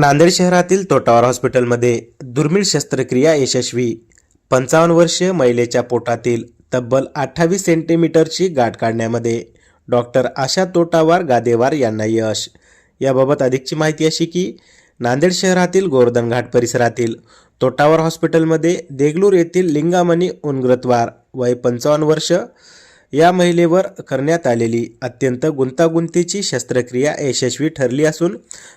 नांदेड शहरातील तोटावर हॉस्पिटलमध्ये दुर्मिळ शस्त्रक्रिया यशस्वी. पंचावन्न वर्षीय महिलेच्या पोटातील तब्बल अठ्ठावीस सेंटीमीटरची गाठ काढण्यामध्ये डॉक्टर आशा तोटावार गादेवार यांना यश. याबाबत अधिकची माहिती अशी की नांदेड शहरातील गोवर्धन घाट परिसरातील तोटावर हॉस्पिटलमध्ये देगलूर येथील लिंगामणी उनग्रतवार वय पंचावन्न वर्ष या महिलेवर करण्यात आलेली अत्यंत गुंतागुंतीची शस्त्रक्रिया यशस्वी ठरली असून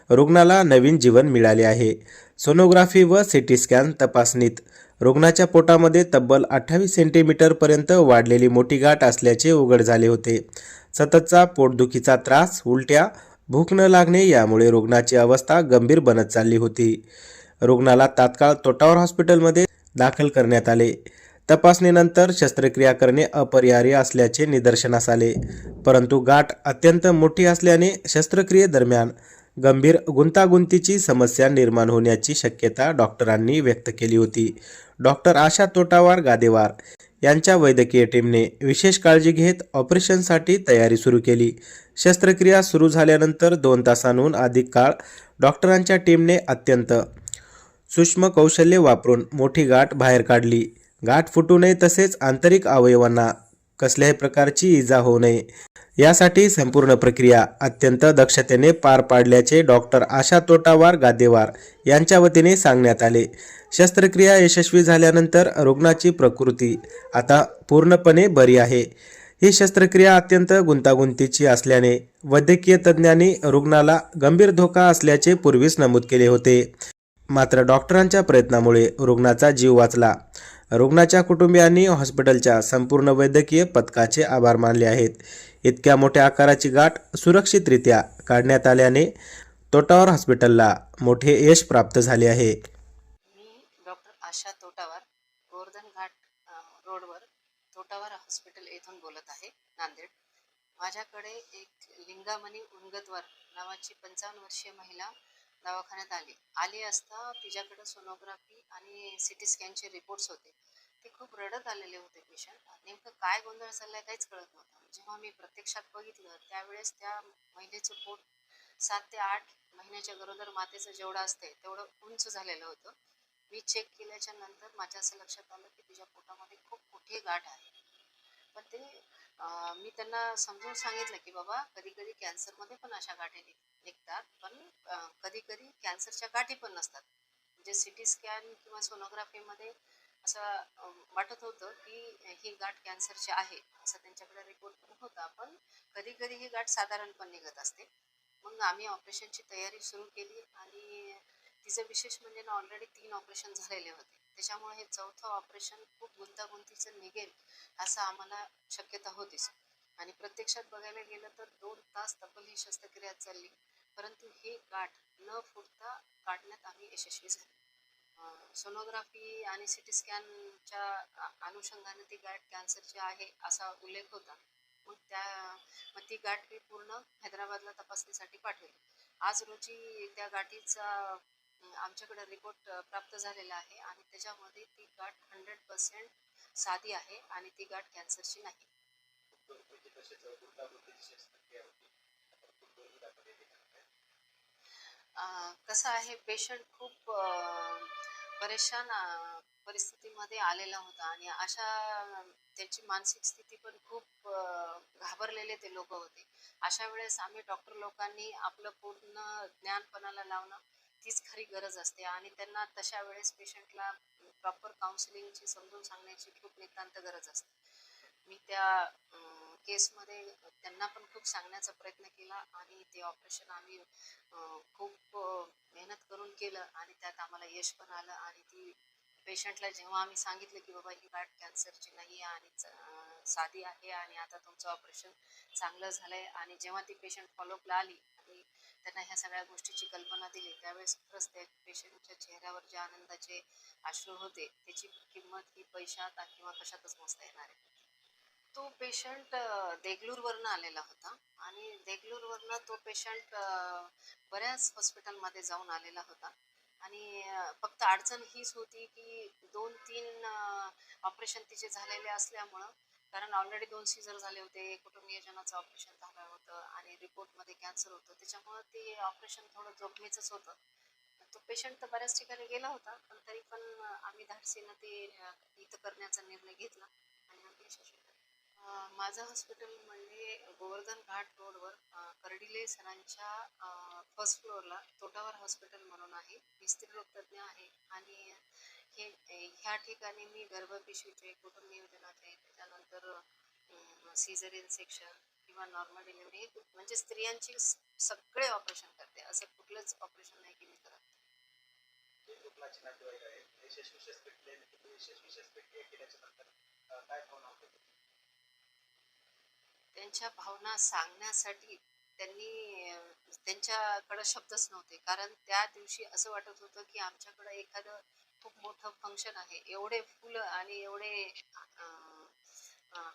रुग्णाला नवीन जीवन मिळाले आहे. सोनोग्राफी व सिटी स्कॅन तपासणीत रुग्णाच्या पोटामध्ये तब्बल अठ्ठावीस सेंटीमीटरपर्यंत वाढलेली मोठी गाठ असल्याचे उघड झाले होते. सततचा पोटदुखीचा त्रास उलट्या भूक न लागणे यामुळे रुग्णाची अवस्था गंभीर बनत चालली होती. रुग्णाला तात्काळ तोटावर हॉस्पिटलमध्ये दाखल करण्यात आले. तपासणीनंतर शस्त्रक्रिया करणे अपरिहार्य असल्याचे निदर्शनास आले. परंतु गाठ अत्यंत मोठी असल्याने शस्त्रक्रियेदरम्यान गंभीर गुंतागुंतीची समस्या निर्माण होण्याची शक्यता डॉक्टरांनी व्यक्त केली होती. डॉक्टर आशा तोटावार गादेवार यांच्या वैद्यकीय टीमने विशेष काळजी घेत ऑपरेशनसाठी तयारी सुरू केली. शस्त्रक्रिया सुरू झाल्यानंतर दोन तासांहून अधिक काळ डॉक्टरांच्या टीमने अत्यंत सूक्ष्म कौशल्य वापरून मोठी गाठ बाहेर काढली. गाठ फुटू नये तसेच आंतरिक अवयवांना कसल्याही प्रकारची इजा होऊ नये. यासाठी संपूर्ण प्रक्रिया अत्यंत दक्षतेने पार पाडल्याचे डॉक्टर आशा तोटावार गादेवार यांच्या वतीने सांगण्यात आले. शस्त्रक्रिया यशस्वी झाल्यानंतर रुग्णाची प्रकृती आता पूर्णपणे बरी आहे. ही शस्त्रक्रिया अत्यंत गुंतागुंतीची असल्याने वैद्यकीय तज्ज्ञांनी रुग्णाला गंभीर धोका असल्याचे पूर्वीच नमूद केले होते. मात्र डॉक्टरांच्या प्रयत्नामुळे रुग्णाचा जीव वाचला. रुग्णाच्या कुटुंबियांनी हॉस्पिटलच्या संपूर्ण वैद्यकीय पथकाचे आभार मानले आहेत. इतक्या मोठ्या आकाराची गाठ सुरक्षितरित्या काढण्यात आल्याने तोटावर हॉस्पिटलला मोठे यश प्राप्त झाले आहे. मी डॉक्टर आशा तोटावार गोवर्धन घाट रोडवर तोटावार हॉस्पिटल येथून बोलत आहे नांदेड. माझ्याकडे एक लिंगामणी उनगतवार नावाची पंचावन्न वर्षीय महिला दवाखान्यात आली. आली असता तिच्याकडे सोनोग्राफी आणि सी टी स्कॅनचे रिपोर्ट्स होते. ते खूप रडत आलेले होते पेशंट नेमकं काय गोंधळ चाललाय काहीच कळत नव्हतं. जेव्हा मी प्रत्यक्षात बघितलं त्यावेळेस त्या महिलेचं पोट सात ते आठ महिन्याच्या गरोदर मातेचं जेवढं असते तेवढं उंच झालेलं होतं. मी चेक केल्याच्यानंतर माझ्या असं लक्षात आलं की तिच्या पोटामध्ये खूप मोठी गाठ आहे पण ते मी त्यांना समजून सांगितलं की बाबा कधी कधी कॅन्सरमध्ये पण अशा गाठी निघतात. पण कधी कधी कॅन्सरच्या गाठी पण नसतात. म्हणजे सी टी स्कॅन किंवा सोनोग्राफीमध्ये असं वाटत होतं की ही गाठ कॅन्सरची आहे असं त्यांच्याकडे रिपोर्ट पण होता. पण कधी कधी ही गाठ साधारण पण निघत असते. मग आम्ही ऑपरेशनची तयारी सुरू केली आणि तिचं विशेष म्हणजे ना ऑलरेडी तीन ऑपरेशन झालेले होते. त्याच्यामुळे हे चौथं ऑपरेशन खूप गुंतागुंतीचं निघेल असं आम्हाला शक्यता होतीच. आणि प्रत्यक्षात बघायला गेलं तर दोन तास तब्बल ही शस्त्रक्रिया चालली परंतु ही गाठ न फुटता काढण्यात आम्ही यशस्वी झालो. सोनोग्राफी आणि सी टी स्कॅनच्या अनुषंगाने ती गाठ कॅन्सरची आहे असा उल्लेख होता. मग त्या मग ती गाठ मी पूर्ण हैदराबादला तपासणीसाठी पाठवली. आज रोजी त्या गाठीचा आमच्याकडे रिपोर्ट प्राप्त झालेला आहे आणि त्याच्यामध्ये ती गाठ हंड्रेड पर्सेंट साधी आहे आणि ती गाठ कॅन्सरची नाही. कसं आहे पेशंट खूप परेशान परिस्थितीमध्ये आलेला होता आणि अशा त्याची मानसिक स्थिती पण खूप घाबरलेले ते लोक होते. अशा वेळेस आम्ही डॉक्टर लोकांनी आपलं पूर्ण ज्ञानपणाला लावणं तीच खरी गरज असते. आणि त्यांना तशा वेळेस पेशंटला प्रॉपर काउन्सिलिंगची समजून सांगण्याची खूप नितांत गरज असते. मी त्या केसमध्ये त्यांना पण खूप सांगण्याचा प्रयत्न केला आणि ते ऑपरेशन आम्ही खूप मेहनत करून केलं आणि त्यात आम्हाला यश पण आलं आणि ती पेशंटला जेव्हा आम्ही सांगितलं की बाबा ही गाठ कॅन्सरची नाही आहे आणि साधी आहे आणि आता तुमचं ऑपरेशन चांगलं झालंय आणि जेव्हा ती पेशंट फॉलोअपला आली आणि त्यांना ह्या सगळ्या गोष्टीची कल्पना दिली. त्यावेळेस खरंच त्या पेशंटच्या चेहऱ्यावर जे आनंदाचे अश्रू होते त्याची किंमत ही पैशात किंवा कशातच मोजता येणार आहे तो पेशंट देगलूरवरनं आलेला होता आणि देगलूरवरनं तो पेशंट बऱ्याच हॉस्पिटलमध्ये जाऊन आलेला होता. आणि फक्त अडचण हीच होती की दोन तीन ऑपरेशन तिचे झालेले असल्यामुळं कारण ऑलरेडी दोन सीझर झाले होते कुटुंबियजनाचं ऑपरेशन झालं होतं आणि रिपोर्टमध्ये कॅन्सर होतं. त्याच्यामुळं ते ऑपरेशन थोडं जोखमीचंच होतं. तो पेशंट तर बऱ्याच ठिकाणी गेला होता पण तरी पण आम्ही धाडसीनं ते इथं करण्याचा निर्णय घेतला आणि आम्ही यशस्वी माझं हॉस्पिटल म्हणजे गोवर्धन घाट रोडवर कर्डिले सरांच्या फर्स्ट फ्लोअरला तोटावर हॉस्पिटल म्हणून आहे. मी स्त्रीरोग तज्ज्ञ आहे आणि हे ठिकाणी मी गर्भपिशवीचे कुटुंब नियोजनाचे त्याच्यानंतर सिझरियन सेक्शन किंवा नॉर्मल डिलिव्हरी हे म्हणजे स्त्रियांची सगळे ऑपरेशन करते. असं कुठलंच ऑपरेशन नाही की मी करत त्यांच्या भावना सांगण्यासाठी त्यांनी त्यांच्याकडं शब्दच नव्हते. कारण त्या दिवशी असं वाटत होतं की आमच्याकडं एखादं खूप मोठं फंक्शन आहे. एवढे फुलं आणि एवढे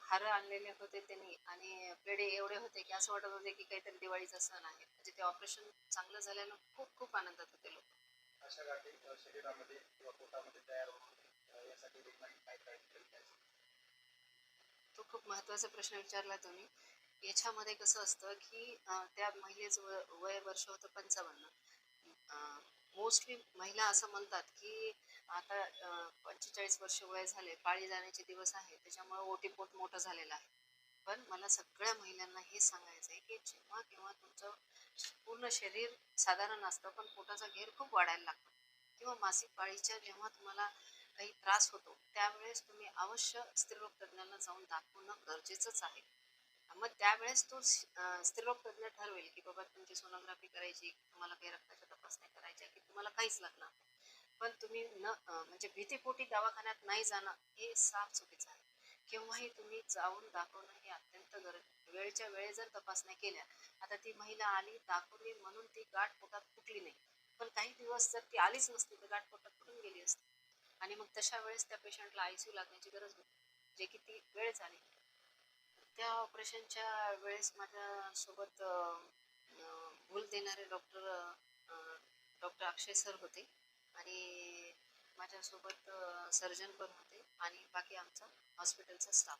हार आणलेले होते त्यांनी आणि पेढे एवढे होते की असं वाटत होते की काहीतरी दिवाळीचा सण आहे. म्हणजे ते ऑपरेशन चांगलं झाल्यानं खूप खूप आनंदात होते लोक. अशा गाठी अं, शरीरामध्ये किंवा पोटामध्ये तयार होऊ नये, अं, यासाठी रुग्णांनी काय काळजी केली पाहिजे? तो खूप महत्त्वाचा प्रश्न विचारला तुम्ही. याच्यामध्ये कसं असतं की त्या महिलेचं वय वर्ष होतं पंचावन्न. मोस्टली महिला असं म्हणतात की आता पंचेचाळीस वर्ष वय झाले पाळी जाण्याचे दिवस आहे त्याच्यामुळे ओटीपोट मोठं झालेलं आहे. पण मला सगळ्या महिलांना हे सांगायचं आहे की जेव्हा केव्हा तुमचं पूर्ण शरीर साधारण असतं पण पोटाचा घेर खूप वाढायला लागतो. किंवा मासिक पाळीच्या जेव्हा तुम्हाला काही त्रास होतो त्यावेळेस तुम्ही अवश्य स्त्रीरोग तज्ज्ञांना जाऊन दाखवणं गरजेचंच आहे. मग त्यावेळेस तो स्त्रीरोग तज्ज्ञ ठरवेल की बाबा तुमची सोनोग्राफी करायची तुम्हाला काही रक्ताच्या तपासण्या करायच्या की तुम्हाला काहीच लागणार नाही. पण तुम्ही न म्हणजे भीतीपोटी दवाखान्यात नाही जाणं हे साफ चुकीचं आहे. केव्हाही तुम्ही जाऊन दाखवणं हे अत्यंत गरज वेळच्या वेळे जर तपासण्या केल्या आता ती महिला आली दाखवली म्हणून ती गाठ पोटात फुटली नाही. पण काही दिवस जर ती आलीच नसती तर गाठ पोटात फुटून गेली असती. आणि मग तशा वेळेस त्या पेशंटला आय सी लागण्याची गरज होती जे की ती वेळ झाली. त्या ऑपरेशनच्या वेळेस माझ्यासोबत भूल देणारे डॉक्टर डॉक्टर अक्षय सर होते. आणि माझ्यासोबत सर्जन पण होते आणि बाकी आमचा हॉस्पिटलचा स्टाफ